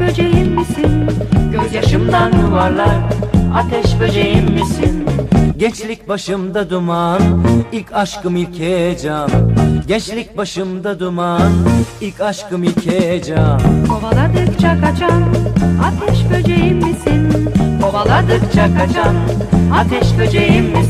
böceğim misin? Gözyaşımdan yuvarlak ateş böceğim misin? Gençlik başımda duman, ilk aşkım ilk heyecan Gençlik başımda duman, ilk aşkım ilk heyecan Kovaladıkça kaçan ateş böceğim misin? Kovaladıkça kaçan ateş böceğim misin?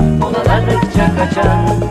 Kovaladıkça kaçan misin?